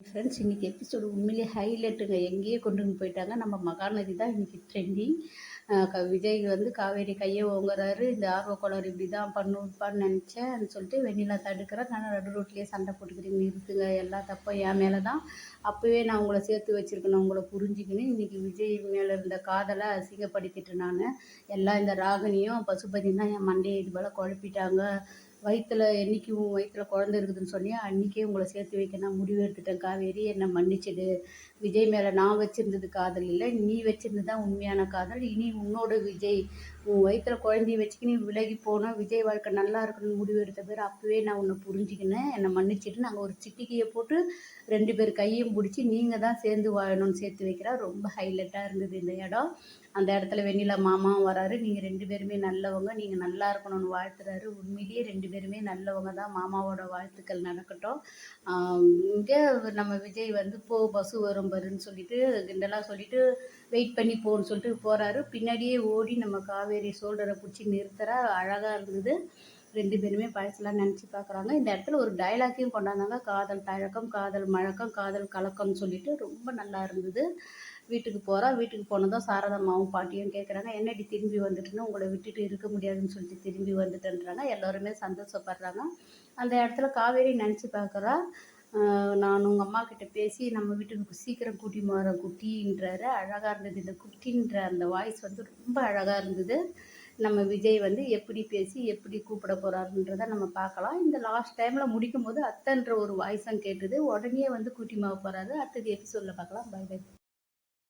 Friends இன்றைக்கி episode உண்மையிலே ஹைலைட்டுங்க எங்கேயே கொண்டு வந்து போயிட்டாங்க. நம்ம மகாநதி தான் இன்றைக்கி ட்ரெண்டிங் க விஜய் வந்து காவேரி கையை ஓங்குறாரு. இந்த ஆர்வக்கோளாறு இப்படி தான் பண்ணுப்பான்னு நினச்சேன் சொல்லிட்டு வெண்ணிலா தடுக்கிறேன் நான் நடு ரோட்லேயே சண்டை போட்டுக்கிறீங்க நிறுத்துங்க எல்லா தப்பும் என் மேலே தான் அப்போவே நான் உங்களை சேர்த்து வச்சுருக்கணும் உங்களை புரிஞ்சுக்கணும் இன்றைக்கி விஜய் மேலே இருந்த காதலை அசிங்கப்படுத்திட்டு நான் எல்லாம் இந்த ராகினியும் பசுபதியும் தான் என் மண்டையை இது போல் குழப்பிட்டாங்க. வயிற்றில் என்றைக்கு உன் வயிற்றில் குழந்த இருக்குதுன்னு சொன்னியே? அன்றைக்கே உங்களை சேர்த்து வைக்க நான் முடிவு எடுத்துட்டேன். காவேரி என்னை மன்னிச்சிடு. விஜய் மேலே நான் வச்சுருந்தது காதல் இல்லை நீ வச்சுருந்தது தான் உண்மையான காதல். இனி உன்னோட விஜய் உன் வயிற்றில் குழந்தைய வச்சுக்கினு விலகி போனால் விஜய் வாழ்க்கை நல்லா இருக்கணும்னு முடிவு எடுத்த பேர் அப்போவே நான் உன்னை புரிஞ்சுக்கினேன். என்னை மன்னிச்சிட்டு நாங்கள் ஒரு சிட்டிக்கையை போட்டு ரெண்டு பேர் கையும் பிடிச்சி நீங்கள் தான் சேர்ந்து வாழணும்னு சேர்த்து வைக்கிறா. ரொம்ப ஹைலைட்டாக இருந்தது இந்த இடம். அந்த இடத்துல வெண்ணிலா மாமாவும் வராரு. நீங்கள் ரெண்டு பேருமே நல்லவங்க. நீங்கள் நல்லா இருக்கணும்னு வாழ்த்துறாரு. உண்மையிலேயே ரெண்டு பேருமே நல்லவங்க தான். மாமாவோட வாழ்த்துக்கள் நடக்கட்டும். இங்கே நம்ம விஜய் வந்து போ பஸ்ஸு வரும் பாருன்னு சொல்லிட்டு கிண்டலாக சொல்லிட்டு வெயிட் பண்ணி போன்னு சொல்லிட்டு போகிறாரு பின்னாடியே ஓடி நம்ம காவேரி ஷோல்டரை பிடிச்சி நிறுத்துறா அழகாக இருந்தது. ரெண்டு பேருமே பழசெல்லாம் நினச்சி பார்க்குறாங்க இந்த இடத்துல ஒரு டைலாக்கையும் கொண்டாந்தாங்க. காதல் தழக்கம் காதல் மழக்கம் காதல் கலக்கம்னு சொல்லிட்டு ரொம்ப நல்லா இருந்தது. வீட்டுக்கு போகிறா வீட்டுக்கு போனதும் சாரதம்மாவும் பாட்டியும் கேட்குறாங்க என்னடி திரும்பி வந்துட்டுன்னு உங்களை விட்டுட்டு இருக்க முடியாதுன்னு சொல்லிட்டு திரும்பி வந்துட்டுன்றாங்க. எல்லோருமே சந்தோஷப்படுறாங்க. அந்த இடத்துல காவேரி நினச்சி பார்க்குறா நான் உங்கள் அம்மா கிட்ட பேசி நம்ம வீட்டுக்கு சீக்கிரம் கூட்டி மாற குட்டின்றாரு. அழகாக இருந்தது. இந்த குட்டின்ற அந்த வாய்ஸ் வந்து ரொம்ப அழகாக இருந்தது. நம்ம விஜய் வந்து எப்படி பேசி எப்படி கூப்பிட போகிறாருன்றதை நம்ம பார்க்கலாம். இந்த லாஸ்ட் டைமில் முடிக்கும் போது அத்தன்ற ஒரு வாய்ஸும் கேட்டுது. உடனே வந்து கூட்டி மாவ போகிறாரு அடுத்தது எபிசோடில் பார்க்கலாம். By by